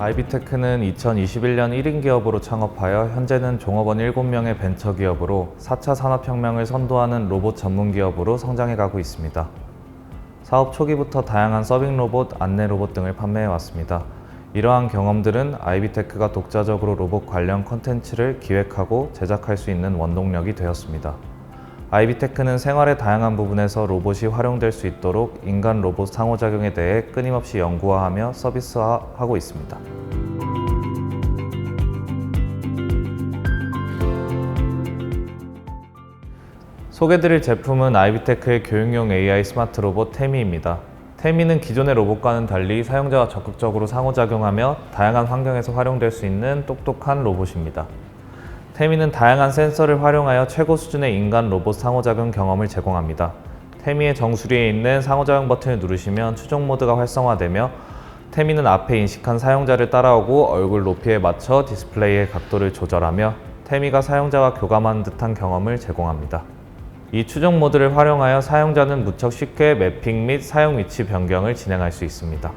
아이비테크는 2021년 1인 기업으로 창업하여 현재는 종업원 7명의 벤처 기업으로 4차 산업혁명을 선도하는 로봇 전문 기업으로 성장해 가고 있습니다. 사업 초기부터 다양한 서빙 로봇, 안내 로봇 등을 판매해 왔습니다. 이러한 경험들은 아이비테크가 독자적으로 로봇 관련 콘텐츠를 기획하고 제작할 수 있는 원동력이 되었습니다. 아이비테크는 생활의 다양한 부분에서 로봇이 활용될 수 있도록 인간 로봇 상호작용에 대해 끊임없이 연구화하며 서비스화하고 있습니다. 소개드릴 제품은 아이비테크의 교육용 AI 스마트 로봇 태미입니다. 태미는 기존의 로봇과는 달리 사용자와 적극적으로 상호작용하며 다양한 환경에서 활용될 수 있는 똑똑한 로봇입니다. 태미는 다양한 센서를 활용하여 최고 수준의 인간 로봇 상호작용 경험을 제공합니다. 태미의 정수리에 있는 상호작용 버튼을 누르시면 추종 모드가 활성화되며 태미는 앞에 인식한 사용자를 따라오고 얼굴 높이에 맞춰 디스플레이의 각도를 조절하며 태미가 사용자와 교감하는 듯한 경험을 제공합니다. 이 추종 모드를 활용하여 사용자는 무척 쉽게 매핑 및 사용 위치 변경을 진행할 수 있습니다.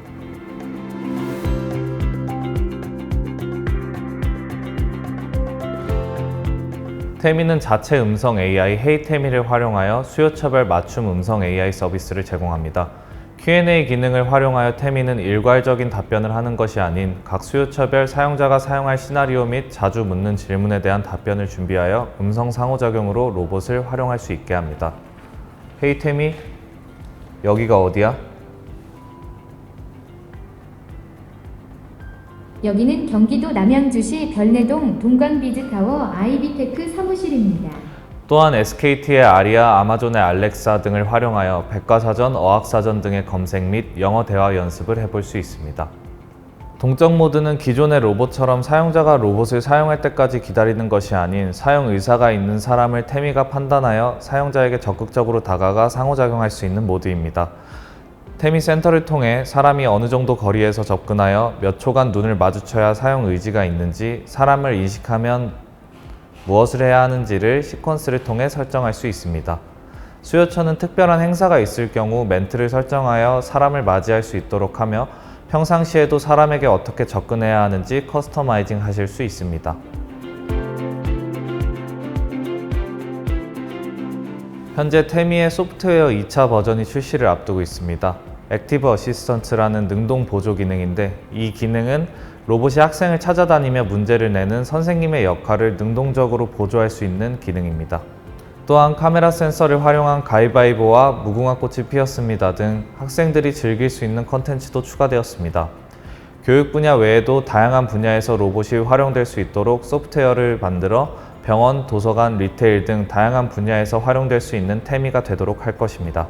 태미는 자체 음성 AI 헤이태미를 활용하여 수요처별 맞춤 음성 AI 서비스를 제공합니다. Q&A 기능을 활용하여 태미는 일괄적인 답변을 하는 것이 아닌 각 수요처별 사용자가 사용할 시나리오 및 자주 묻는 질문에 대한 답변을 준비하여 음성 상호작용으로 로봇을 활용할 수 있게 합니다. 헤이 태미, 여기가 어디야? 여기는 경기도 남양주시 별내동 동광비즈타워 아이비테크 사무실입니다. 또한 SKT의 아리아, 아마존의 알렉사 등을 활용하여 백과사전, 어학사전 등의 검색 및 영어 대화 연습을 해볼 수 있습니다. 동적 모드는 기존의 로봇처럼 사용자가 로봇을 사용할 때까지 기다리는 것이 아닌 사용 의사가 있는 사람을 태미가 판단하여 사용자에게 적극적으로 다가가 상호작용할 수 있는 모드입니다. 태미 센터를 통해 사람이 어느 정도 거리에서 접근하여 몇 초간 눈을 마주쳐야 사용 의지가 있는지 사람을 인식하면 무엇을 해야 하는지를 시퀀스를 통해 설정할 수 있습니다. 수요처는 특별한 행사가 있을 경우 멘트를 설정하여 사람을 맞이할 수 있도록 하며 평상시에도 사람에게 어떻게 접근해야 하는지 커스터마이징 하실 수 있습니다. 현재 태미의 소프트웨어 2차 버전이 출시를 앞두고 있습니다. 액티브 어시스턴트라는 능동 보조 기능인데 이 기능은 로봇이 학생을 찾아다니며 문제를 내는 선생님의 역할을 능동적으로 보조할 수 있는 기능입니다. 또한 카메라 센서를 활용한 가위바위보와 무궁화 꽃이 피었습니다 등 학생들이 즐길 수 있는 컨텐츠도 추가되었습니다. 교육 분야 외에도 다양한 분야에서 로봇이 활용될 수 있도록 소프트웨어를 만들어 병원, 도서관, 리테일 등 다양한 분야에서 활용될 수 있는 태미가 되도록 할 것입니다.